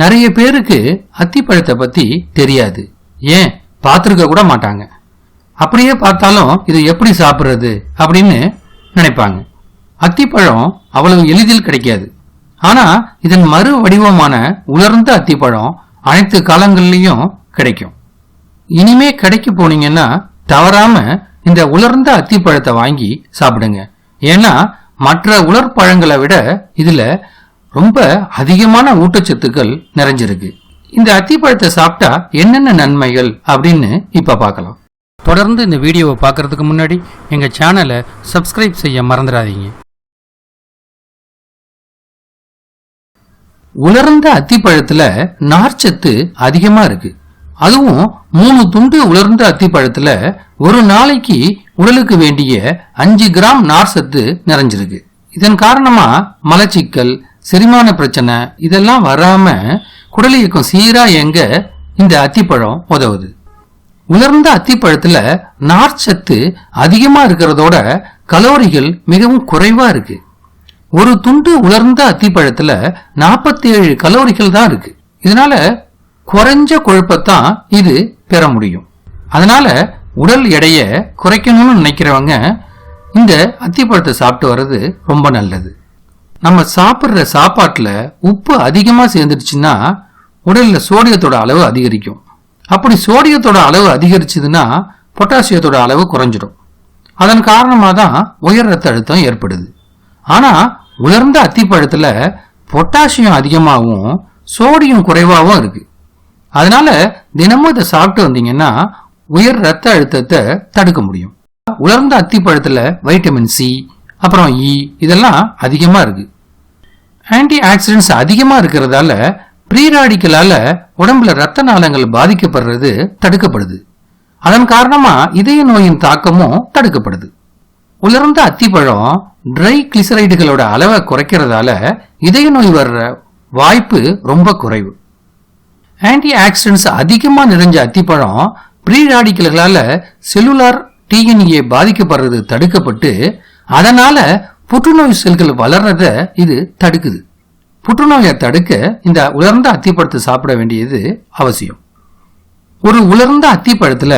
நிறைய பேருக்கு அத்திப்பழத்தை பத்தி தெரியாது. ஏன்? பார்த்துருக்க கூட மாட்டாங்க. அப்படியே பார்த்தாலும் இதை எப்படி சாப்பிட்றது அப்படின்னு நினைப்பாங்க. அத்திப்பழம் அவ்வளவு எளிதில் கிடைக்காது. ஆனா இதன் மறு வடிவமான உலர்ந்த அத்திப்பழம் அனைத்து காலங்கள்லயும் கிடைக்கும். இனிமே கிடைக்க போனீங்கன்னா தவறாம இந்த உலர்ந்த அத்திப்பழத்தை வாங்கி சாப்பிடுங்க. ஏன்னா மற்ற உலர் பழங்களை விட இதுல ரொம்ப அதிகமான ஊட்டச்சத்துக்கள் நிறைஞ்சிருக்கு. இந்த அத்திப்பழத்தை சாப்பிட்டா என்னென்ன நன்மைகள் அப்படின்னு இப்ப பார்க்கலாம். தொடர்ந்து இந்த வீடியோவை பார்க்கறதுக்கு முன்னாடி எங்க சேனலை சப்ஸ்கிரைப் செய்ய மறந்துடாதீங்க. உலர்ந்த அத்திப்பழத்துல நார்ச்சத்து அதிகமா இருக்கு. அதுவும் மூணு துண்டு உலர்ந்த அத்திப்பழத்துல ஒரு நாளைக்கு உடலுக்கு வேண்டிய அஞ்சு கிராம் நார் சத்து நிறைஞ்சிருக்கு. இதன் காரணமா மலச்சிக்கல் செரிமான பிரச்சனை இதெல்லாம் வராம குடல் இயக்கம் சீரா எங்க இந்த அத்திப்பழம் உதவுது. உலர்ந்த அத்திப்பழத்துல நார்ச்சத்து அதிகமா இருக்கிறதோட கலோரிகள் மிகவும் குறைவா இருக்கு. ஒரு துண்டு உலர்ந்த அத்திப்பழத்துல 47 ஏழு கலோரிகள் தான் இருக்கு. இதனால குறைஞ்ச கொழுப்பத்தான் இது பெற முடியும். அதனால உடல் எடையை குறைக்கணும்னு நினைக்கிறவங்க இந்த அத்திப்பழத்தை சாப்பிட்டு வர்றது ரொம்ப நல்லது. நம்ம சாப்பிட்ற சாப்பாட்டில் உப்பு அதிகமாக சேர்ந்துடுச்சுன்னா உடலில் சோடியத்தோட அளவு அதிகரிக்கும். அப்படி சோடியத்தோட அளவு அதிகரிச்சதுன்னா பொட்டாசியத்தோட அளவு குறைஞ்சிடும் அதன் காரணமாக தான் உயர் ரத்த அழுத்தம் ஏற்படுது. ஆனால் உலர்ந்த அத்திப்பழத்தில் பொட்டாசியம் அதிகமாகவும் சோடியம் குறைவாகவும் இருக்கு. அதனால தினமும் இதை சாப்பிட்டு வந்தீங்கன்னா உயர் ரத்த அழுத்தத்தை தடுக்க முடியும். உலர்ந்த அத்திப்பழத்தில் வைட்டமின் சி அப்புறம் இ இதெல்லாம் அதிகமாக இருக்கு. ஆன்டி ஆக்சிடென்ட்ஸ் அதிகமாக இருக்கிறதால ப்ரீராடிக்கலால் உடம்புல ரத்த நாளங்கள் பாதிக்கப்படுறது தடுக்கப்படுது. அதன் காரணமாக இதய நோயின் தாக்கமும் தடுக்கப்படுது. உலர்ந்த அத்திப்பழம் ட்ரை கிளிசரைடுகளோட அளவை குறைக்கிறதால இதய நோய் வர்ற வாய்ப்பு ரொம்ப குறைவு. ஆன்டி ஆக்சிடென்ட்ஸ் அதிகமாக நிறைஞ்ச அத்திப்பழம் ப்ரீராடிக்கல்களால் செல்லுலார் டிஎன்ஏ பாதிக்கப்படுறது தடுக்கப்பட்டு அதனால புற்றுநோய் செல்கள் வளர்றத இது தடுக்குது. புற்றுநோயை தடுக்க இந்த உலர்ந்த அத்திப்பழத்தை சாப்பிட வேண்டியது அவசியம். ஒரு உலர்ந்த அத்திப்பழத்துல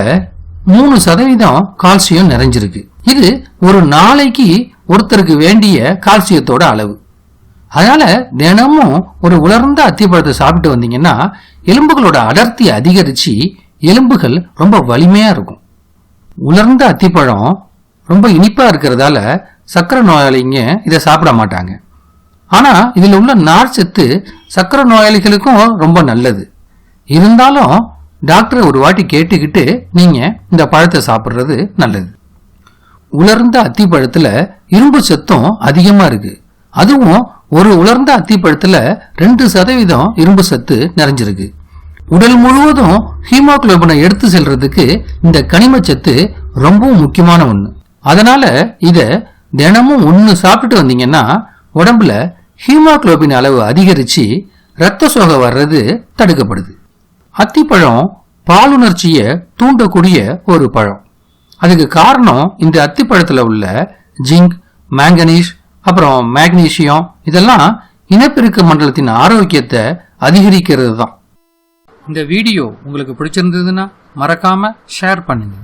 மூணு சதவீதம் கால்சியம் நிறைஞ்சிருக்கு. இது ஒரு நாளைக்கு ஒருத்தருக்கு வேண்டிய கால்சியத்தோட அளவு. அதனால தினமும் ஒரு உலர்ந்த அத்திப்பழத்தை சாப்பிட்டு வந்தீங்கன்னா எலும்புகளோட அடர்த்தி அதிகரிச்சு எலும்புகள் ரொம்ப வலிமையா இருக்கும். உலர்ந்த அத்திப்பழம் ரொம்ப இனிப்பாக இருக்கிறதால சக்கரை நோயாளிங்க இதை சாப்பிட மாட்டாங்க. ஆனால் இதில் உள்ள நார் சத்து சக்கரை நோயாளிகளுக்கும் ரொம்ப நல்லது. இருந்தாலும் டாக்டரை ஒரு வாட்டி கேட்டுக்கிட்டு நீங்கள் இந்த பழத்தை சாப்பிட்றது நல்லது. உலர்ந்த அத்திப்பழத்தில் இரும்பு சத்தும் அதிகமாக இருக்கு. அதுவும் ஒரு உலர்ந்த அத்திப்பழத்தில் ரெண்டு சதவீதம் இரும்பு சத்து நிறைஞ்சிருக்கு. உடல் முழுவதும் ஹீமோக்ளோபினை எடுத்து செல்றதுக்கு இந்த கனிமச்சத்து ரொம்பவும் முக்கியமான ஒன்று அதனால இதை தினமும் ஒன்று சாப்பிட்டுட்டு வந்தீங்கன்னா உடம்புல ஹீமோக்ளோபின் அளவு அதிகரித்து ரத்த சோகை வர்றது தடுக்கப்படுது. அத்திப்பழம் பாலுணர்ச்சியை தூண்டக்கூடிய ஒரு பழம். அதுக்கு காரணம் இந்த அத்திப்பழத்தில் உள்ள ஜிங்க் மேங்கனீஸ் அப்புறம் மேக்னீசியம் இதெல்லாம் இனப்பெருக்க மண்டலத்தின் ஆரோக்கியத்தை அதிகரிக்கிறது தான் இந்த வீடியோ உங்களுக்கு பிடிச்சிருந்ததுன்னா மறக்காம ஷேர் பண்ணுங்க.